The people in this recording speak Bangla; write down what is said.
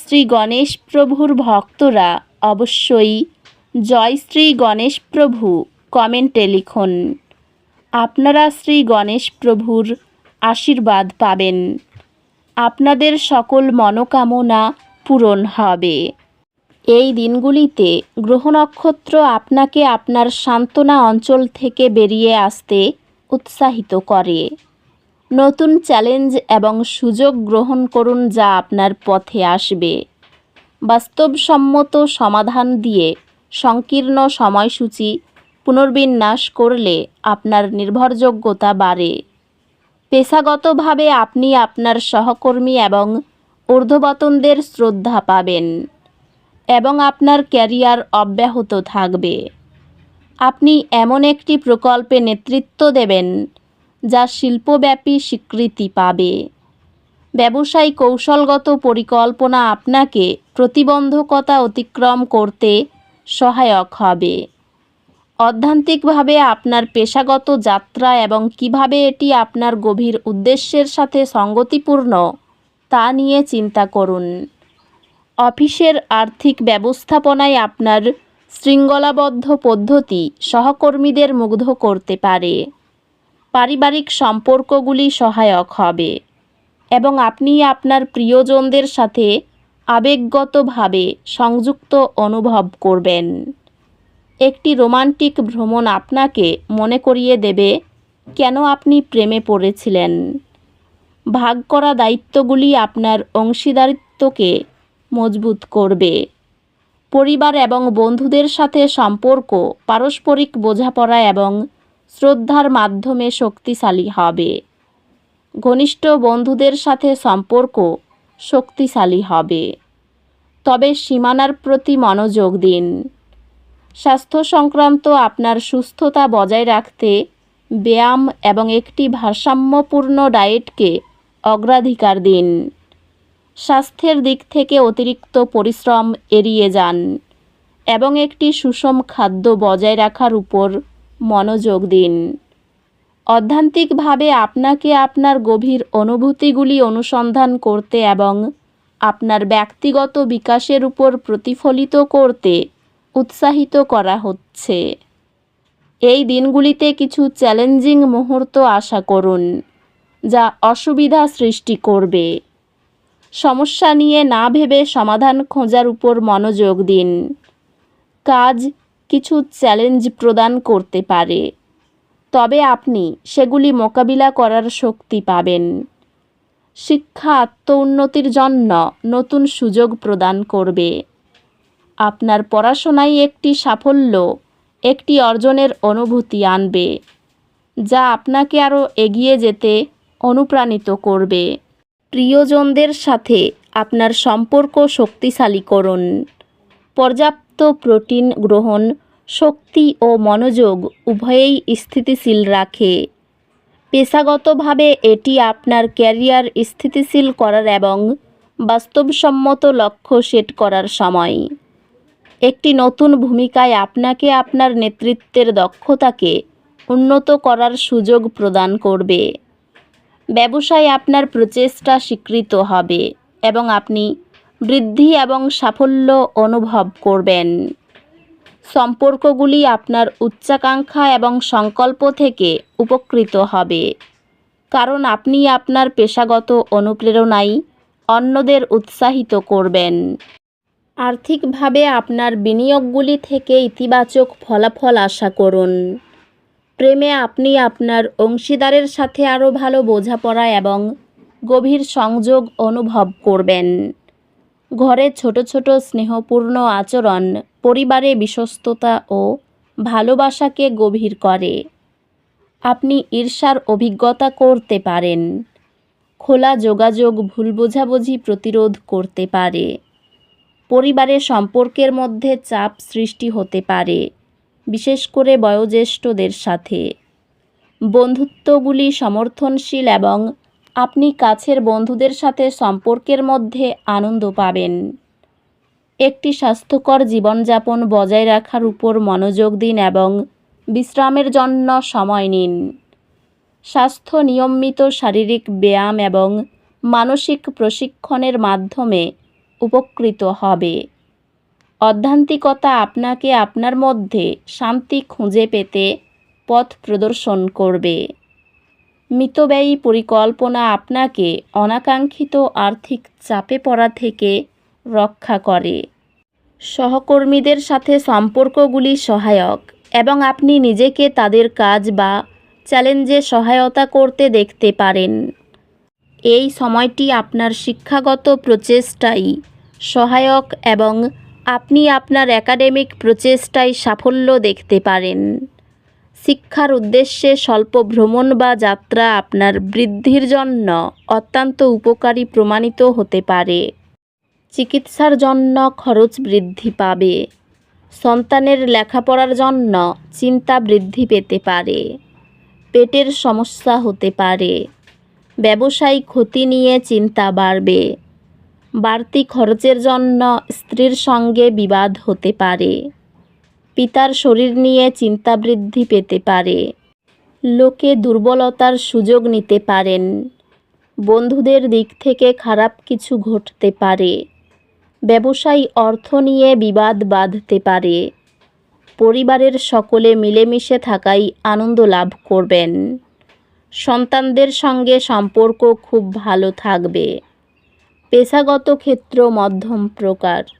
শ্রী গণেশ প্রভুর ভক্তরা অবশ্যই জয় শ্রী গণেশ প্রভু কমেন্টে লিখুন। আপনারা শ্রী গণেশ প্রভুর আশীর্বাদ পাবেন। আপনাদের সকল মনোকামনা পূরণ হবে। এই দিনগুলিতে গ্রহ নক্ষত্র আপনাকে আপনার সান্ত্বনা অঞ্চল থেকে বেরিয়ে আসতে উৎসাহিত করে। নতুন চ্যালেঞ্জ এবং সুযোগ গ্রহণ করুন যা আপনার পথে আসবে। বাস্তবসম্মত সমাধান দিয়ে সংকীর্ণ সময়সূচি পুনর্বিন্যাস করলে আপনার নির্ভরযোগ্যতা বাড়ে। পেশাগতভাবে আপনি আপনার সহকর্মী এবং ঊর্ধ্ববতনদের শ্রদ্ধা পাবেন এবং আপনার ক্যারিয়ার অব্যাহত থাকবে। আপনি এমন একটি প্রকল্পে নেতৃত্ব দেবেন যা শিল্পব্যাপী স্বীকৃতি পাবে। ব্যবসায়ী কৌশলগত পরিকল্পনা আপনাকে প্রতিবন্ধকতা অতিক্রম করতে সহায়ক হবে। অধ্যান্তিকভাবে আপনার পেশাগত যাত্রা এবং কীভাবে এটি আপনার গভীর উদ্দেশ্যের সাথে সঙ্গতিপূর্ণ, তা নিয়ে চিন্তা করুন। অফিসের আর্থিক ব্যবস্থাপনায় আপনার শৃঙ্খলাবদ্ধ পদ্ধতি সহকর্মীদের মুগ্ধ করতে পারে। পারিবারিক সম্পর্কগুলি সহায়ক হবে এবং আপনি আপনার প্রিয়জনদের সাথে আবেগগতভাবে সংযুক্ত অনুভব করবেন। একটি রোমান্টিক ভ্রমণ আপনাকে মনে করিয়ে দেবে, কেন আপনি প্রেমে পড়েছিলেন? ভাগ করা দায়িত্বগুলি আপনার অংশীদারিত্বকে মজবুত করবে। পরিবার এবং বন্ধুদের সাথে সম্পর্ক, পারস্পরিক বোঝাপড়া এবং শ্রদ্ধার মাধ্যমে শক্তিশালী হবে। ঘনিষ্ঠ বন্ধুদের সাথে সম্পর্ক শক্তিশালী হবে। তবে সীমানার প্রতি মনোযোগ দিন। স্বাস্থ্য সংক্রান্ত আপনার সুস্থতা বজায় রাখতে ব্যায়াম এবং একটি ভারসাম্যপূর্ণ ডায়েটকে অগ্রাধিকার দিন। স্বাস্থ্যের দিক থেকে অতিরিক্ত পরিশ্রম এড়িয়ে যান এবং একটি সুষম খাদ্য বজায় রাখার উপর মনোযোগ দিন। অধ্যান্তিকভাবে আপনাকে আপনার গভীর অনুভূতিগুলি অনুসন্ধান করতে এবং আপনার ব্যক্তিগত বিকাশের উপর প্রতিফলিত করতে উৎসাহিত করা হচ্ছে। এই দিনগুলিতে কিছু চ্যালেঞ্জিং মুহূর্ত আশা করুন, যা অসুবিধা সৃষ্টি করবে। সমস্যা নিয়ে না ভেবে সমাধান খোঁজার উপর মনোযোগ দিন। কাজ কিছু চ্যালেঞ্জ প্রদান করতে পারে। তবে আপনি সেগুলি মোকাবিলা করার শক্তি পাবেন। শিক্ষা আত্ম উন্নতির জন্য নতুন সুযোগ প্রদান করবে। আপনার পড়াশোনায় একটি সাফল্য, একটি অর্জনের অনুভূতি আনবে, যা আপনাকে আরও এগিয়ে যেতে অনুপ্রাণিত করবে। প্রিয়জনদের সাথে আপনার সম্পর্ক শক্তিশালী করুন পর্যাপ্ত প্রোটিন গ্রহণ, শক্তি ও মনোযোগ উভয়েই স্থিতিশীল রাখে। পেশাগতভাবে এটি আপনার ক্যারিয়ার স্থিতিশীল করার এবং বাস্তবসম্মত লক্ষ্য সেট করার সময়। একটি নতুন ভূমিকায় আপনাকে আপনার নেতৃত্বের দক্ষতাকে উন্নত করার সুযোগ প্রদান করবে। ব্যবসায় আপনার প্রচেষ্টা স্বীকৃত হবে এবং আপনি বৃদ্ধি এবং সাফল্য অনুভব করবেন। সম্পর্কগুলি আপনার উচ্চাকাঙ্ক্ষা এবং সংকল্প থেকে উপকৃত হবে। কারণ আপনি আপনার পেশাগত অনুপ্রেরণায় অন্যদের উৎসাহিত করবেন। আর্থিকভাবে আপনার বিনিয়োগগুলি থেকে ইতিবাচক ফলাফল আশা করুন। প্রেমে আপনি আপনার অংশীদারের সাথে আরও ভালো বোঝাপড়া এবং গভীর সংযোগ অনুভব করবেন। ঘরে ছোট ছোট স্নেহপূর্ণ আচরণ, পরিবারে বিশ্বস্ততা ও ভালোবাসাকে গভীর করে। আপনি ঈর্ষার অভিজ্ঞতা করতে পারেন। খোলা যোগাযোগ ভুল বোঝাবুঝি প্রতিরোধ করতে পারে। পরিবারের সম্পর্কের মধ্যে চাপ সৃষ্টি হতে পারে, বিশেষ করে বয়োজ্যেষ্ঠদের সাথে। বন্ধুত্বগুলি সমর্থনশীল এবং আপনি কাছের বন্ধুদের সাথে সম্পর্কের মধ্যে আনন্দ পাবেন। একটি স্বাস্থ্যকর জীবনযাপন বজায় রাখার উপর মনোযোগ দিন এবং বিশ্রামের জন্য সময় নিন। স্বাস্থ্য নিয়মিত শারীরিক ব্যায়াম এবং মানসিক প্রশিক্ষণের মাধ্যমে উপকৃত হবে। অধ্যান্তিকতা আপনাকে আপনার মধ্যে শান্তি খুঁজে পেতে পথ প্রদর্শন করবে। মিতব্যয়ী পরিকল্পনা আপনাকে অনাকাঙ্ক্ষিত আর্থিক চাপে পড়া থেকে রক্ষা করে। সহকর্মীদের সাথে সম্পর্কগুলি সহায়ক এবং আপনি নিজেকে তাদের কাজ বা চ্যালেঞ্জে সহায়তা করতে দেখতে পারেন। এই সময়টি আপনার শিক্ষাগত প্রচেষ্টাই সহায়ক এবং আপনি আপনার একাডেমিক প্রচেষ্টায় সাফল্য দেখতে পারেন। শিক্ষার উদ্দেশ্যে স্বল্প ভ্রমণ বা যাত্রা আপনার বৃদ্ধির জন্য অত্যন্ত উপকারী প্রমাণিত হতে পারে। চিকিৎসার জন্য খরচ বৃদ্ধি পাবে। সন্তানের লেখাপড়ার জন্য চিন্তা বৃদ্ধি পেতে পারে। পেটের সমস্যা হতে পারে। ব্যবসায়িক ক্ষতি নিয়ে চিন্তা বাড়বে। বাড়তি খরচের জন্য স্ত্রীর সঙ্গে বিবাদ হতে পারে। পিতার শরীর নিয়ে চিন্তা বৃদ্ধি পেতে পারে। লোকে দুর্বলতার সুযোগ নিতে পারেন। বন্ধুদের দিক থেকে খারাপ কিছু ঘটতে পারে। ব্যবসায়ী অর্থ নিয়ে বিবাদ বাঁধতে পারে। পরিবারের সকলে মিলেমিশে থাকাই আনন্দ লাভ করবেন। সন্তানদের সঙ্গে সম্পর্ক খুব ভালো থাকবে। পেশাগত ক্ষেত্র মধ্যম প্রকার।